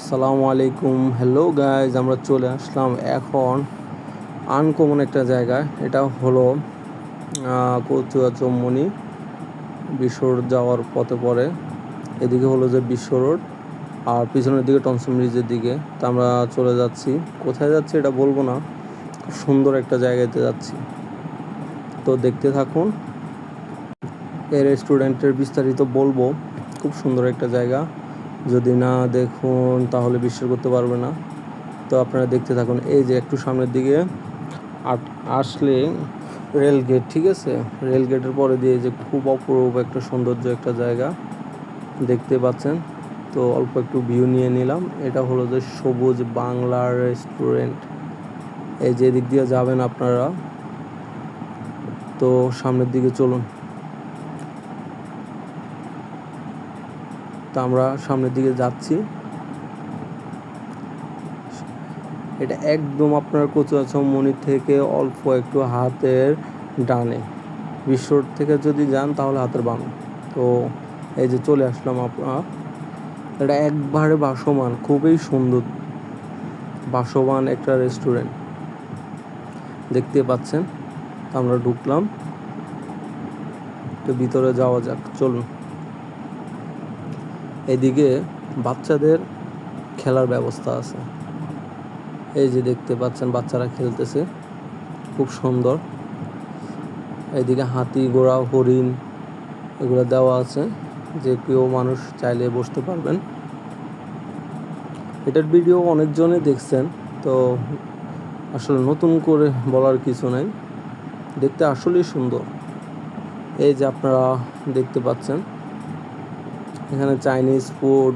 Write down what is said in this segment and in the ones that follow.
আসসালামু আলাইকুম। Hello guys আমরা চলে আসলাম এখন আনকমন একটা জায়গায়। এটা হলো কচুয়া চৌমনি বিশ্ব রোড যাওয়ার পথে পরে এদিকে হলো যে বিশ্ব রোড, আর পিছনের দিকে টমসম ব্রিজের দিকে। তা আমরা চলে যাচ্ছি। কোথায় যাচ্ছি এটা বলব না, খুব সুন্দর একটা জায়গাতে যাচ্ছি। তো দেখতে থাকুন, এই রেস্টুরেন্টের বিস্তারিত বলব। খুব সুন্দর একটা জায়গা। যদি না দেখুন, তাহলে বিশ্বাস করতে পারবে না। তো আপনারা দেখতে থাকুন, এই যে একটু সামনের দিকে আট- আসলে রেল গেট, ঠিক আছে? রেল গেটের পরে দিয়ে যে খুব অপরূপ একটা সৌন্দর্য একটা জায়গা দেখতে পাচ্ছেন। তো অল্প একটু ভিউ নিয়ে নিলাম। এটা হলো যে সবুজ বাংলা রেস্টুরেন্ট এই যে এদিক দিয়ে যাবেন আপনারা, তো সামনের দিকে চলুন। তো আমরা সামনের দিকে যাচ্ছি। এটা একদম আপনার কচুয়াচমনি থেকে অল্প একটু হাতের ডানে। বিশ্বর থেকে যদি যান তাহলে হাতের বামে। তো এই যে চলে আসলাম আপনার। এটা একবারে বাসমান খুবই সুন্দর বাসমান একটা রেস্টুরেন্ট দেখতে পাচ্ছেন আমরা ঢুকলাম। তো ভিতরে যাওয়া যাক, চলুন। এদিকে বাচ্চাদের খেলার ব্যবস্থা আছে। এই যে দেখতে পাচ্ছেন, বাচ্চারা খেলতেছে। খুব সুন্দর। এদিকে হাতি, ঘোড়া, হরিণ এগুলো দেওয়া আছে যে কেউ মানুষ চাইলে বসতে পারবেন। এটার ভিডিও অনেকজনে দেখছেন, তো আসলে নতুন করে বলার কিছু নাই। দেখতে আসলেই সুন্দর। এই যে আপনারা দেখতে পাচ্ছেন এখানে চাইনিজ ফুড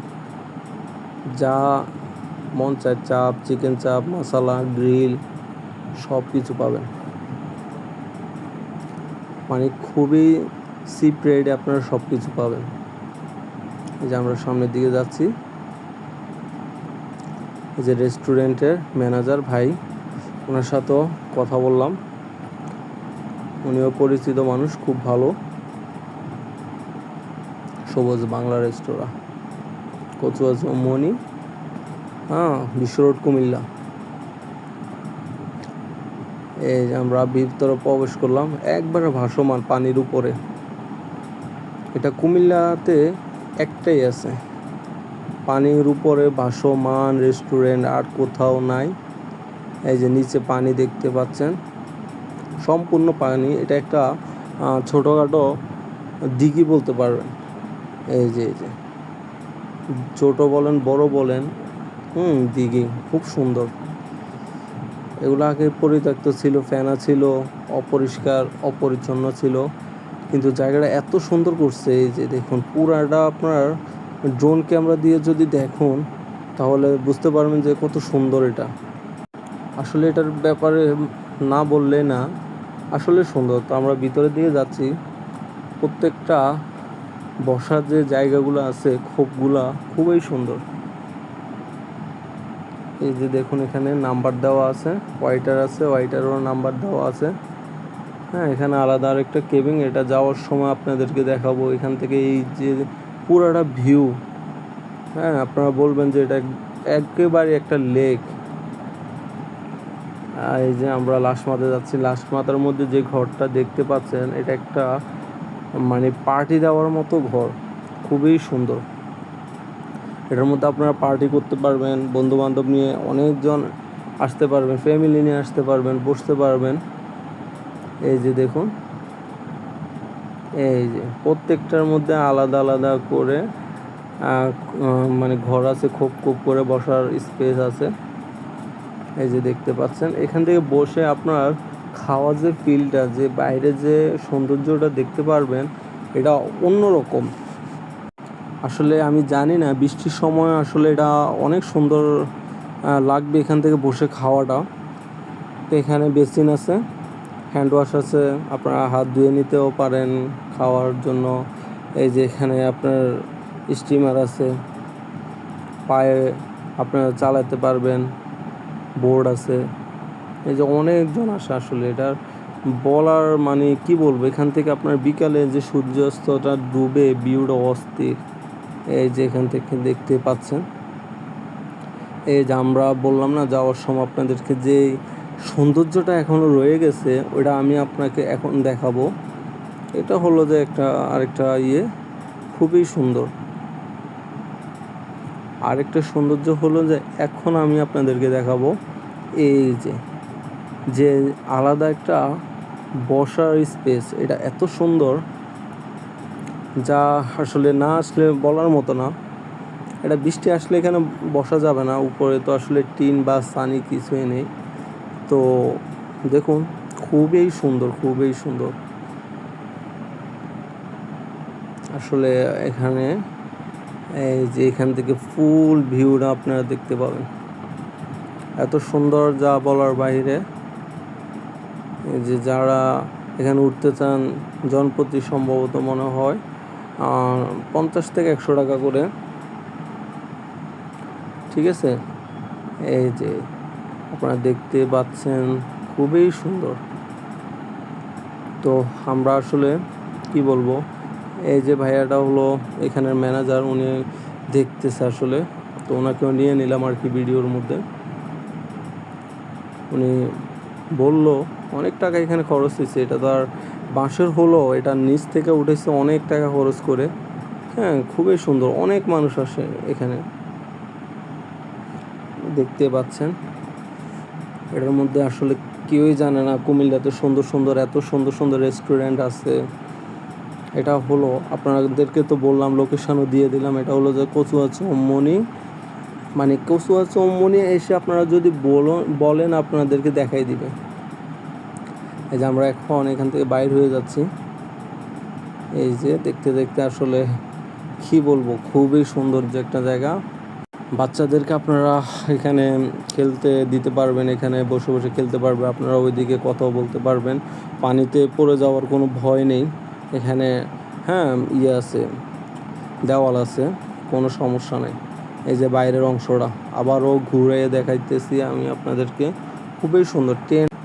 যা মন চায় চাপ চিকেন চাপ মশলা গ্রিল সব কিছু পাবেন। মানে খুবই সিপ রেটে আপনারা সব কিছু পাবেন। এই যে আমরা সামনের দিকে যাচ্ছি। এই যে রেস্টুরেন্টের ম্যানেজার ভাই, ওনার সাথেও কথা বললাম। উনিও পরিচিত মানুষ, খুব ভালো। সবুজ বাংলা রেস্তোরাঁ। কচুয়া মনি হ্যাঁ বিশ্ব রোড কুমিল্লা। এই যে আমরা ভিতরে প্রবেশ করলাম, একবারে ভাসমান পানির উপরে। এটা কুমিল্লাতে একটাই আছে। পানির উপরে ভাসমান রেস্টুরেন্ট আর কোথাও নাই। এই যে নিচে পানি দেখতে পাচ্ছেন। সম্পূর্ণ পানি, এটা একটা ছোটোখাটো দিঘি বলতে পারবেন। এই যে এই যে। ছোট বলেন, বড় বলেন, হুম, দিঘি, খুব সুন্দর। এগুলো আগে পরিত্যক্ত ছিল, ফেনা ছিল, অপরিষ্কার, অপরিচ্ছন্ন ছিল। কিন্তু জায়গাটা এত সুন্দর করছে, এই যে দেখুন, পুরাটা আপনার ড্রোন ক্যামেরা দিয়ে যদি দেখুন, তাহলে বুঝতে পারবেন যে কত সুন্দর এটা। আসলে এটার ব্যাপারে না বললে না, আসলে সুন্দর। তো আমরা ভিতরের দিকে যাচ্ছি, প্রত্যেকটা বসার যে জায়গাগুলো আছে, খোপগুলা খুবই সুন্দর। এই যে দেখুন এখানে নাম্বার দেওয়া আছে ওয়াইটার আছে ওয়াইটারও নাম্বার দেওয়া আছে। হ্যাঁ এখানে আলাদা আরেকটা কেবিং এটা যাওয়ার সময় আপনাদেরকে দেখাবো। এখান থেকে এই যে পুরাটা ভিউ হ্যাঁ আপনারা বলবেন যে এটা একেবারে একটা লেক। আর এই যে আমরা লাশমাতে যাচ্ছি লাশমাতার মধ্যে যে ঘরটা দেখতে পাচ্ছেন, এটা একটা মানে পার্টি দেওয়ার মতো ঘর। খুবই সুন্দর। এটার মধ্যে আপনারা পার্টি করতে পারবেন বন্ধু বান্ধব নিয়ে অনেকজন আসতে পারবেন ফ্যামিলি নিয়ে আসতে পারবেন, বসতে পারবেন। এই যে দেখুন, এই যে প্রত্যেকটার মধ্যে আলাদা আলাদা করে মানে ঘর আছে খোপ খোপ করে বসার স্পেস আছে। এই যে দেখতে পাচ্ছেন, এখান থেকে বসে আপনার খাওয়ার যে ফিলটা যে বাইরে যে সৌন্দর্যটা দেখতে পারবেন, এটা অন্যরকম। আসলে আমি জানি না, বৃষ্টির সময় আসলে এটা অনেক সুন্দর লাগবে এখান থেকে বসে খাওয়াটা। তো এখানে বেসিন আছে হ্যান্ড ওয়াশ আছে, আপনারা হাত ধুয়ে নিতেও পারেন খাওয়ার জন্য। এই যে এখানে আপনার স্টিমার আছে, পায়ে আপনারা চালাতে পারবেন বোর্ড আছে। এই যে অনেকজন আসে আসলে, এটার বলার মানে কি বলব? এখান থেকে আপনার বিকালে যে সূর্যাস্তটা ডুবে ভিউটা অস্থির, এই যে এখান থেকে দেখতে পাচ্ছেন। এই যে আমরা বললাম না, যাওয়ার সময় আপনাদেরকে যে সৌন্দর্যটা এখনও রয়ে গেছে ওটা আমি আপনাকে এখন দেখাবো। এটা হলো যে একটা আরেকটা ইয়ে খুবই সুন্দর। আরেকটা সৌন্দর্য হলো যে এখন আমি আপনাদেরকে দেখাবো, এই যে যে আলাদা একটা বসার স্পেস, এটা এত সুন্দর যা আসলে না আসলে বলার মতো না। এটা বৃষ্টি আসলে এখানে বসা যাবে না, উপরে তো আসলে টিন বা সানি কিছুই নেই। তো দেখুন, খুবই সুন্দর খুবই সুন্দর। আসলে এখানে এই যে এখান থেকে ফুল ভিউটা আপনারা দেখতে পাবেন। এত সুন্দর যা বলার বাইরে। যে যারা এখানে উঠতে চান, জনপ্রতি সম্ভবত মনে হয় পঞ্চাশ থেকে একশো টাকা করে। ঠিক আছে? এই যে আপনারা দেখতে পাচ্ছেন, খুবই সুন্দর। তো আমরা আসলে কি বলব? এই যে ভাইয়াটা হলো এখানের ম্যানেজার, উনি দেখতেছে আসলে। তো ওনাকেও নিয়ে নিলাম আর কি ভিডিওর মধ্যে। উনি বলল অনেক টাকা এখানে খরচ হয়েছে। এটা তো আর বাঁশের হলো এটা নিচ থেকে উঠেছে অনেক টাকা খরচ করে। হ্যাঁ খুবই সুন্দর, অনেক মানুষ আসে এখানে। দেখতে পাচ্ছেন। এটার মধ্যে আসলে কেউই জানে না, কুমিল্লাতে সুন্দর সুন্দর, এত সুন্দর সুন্দর রেস্টুরেন্ট আছে। এটা হলো, আপনাদেরকে তো বললাম লোকেশনও দিয়ে দিলাম। এটা হলো যে কচুয়া চৌমনি মানে কচুয়া চৌমনি এসে আপনারা যদি বলো- বলেন, আপনাদেরকে দেখাই দিবে। এই যে আমরা এখন এখান থেকে বাইর হয়ে যাচ্ছি। এই যে দেখতে দেখতে আসলে কি বলব, খুবই সৌন্দর্য একটা জায়গা। বাচ্চাদেরকে আপনারা এখানে খেলতে দিতে পারবেন, এখানে বসে বসে খেলতে পারবে। আপনারা ওইদিকে কথাও বলতে পারবেন। পানিতে পড়ে যাওয়ার কোনো ভয় নেই। এখানে হ্যাঁ ইয়ে আছে, দেওয়াল আছে, কোনো সমস্যা নেই। এই যে বাইরের অংশটা। আবারও ঘুরে দেখাইতেছি আমি আপনাদেরকে। খুবই সুন্দর। ট্রেন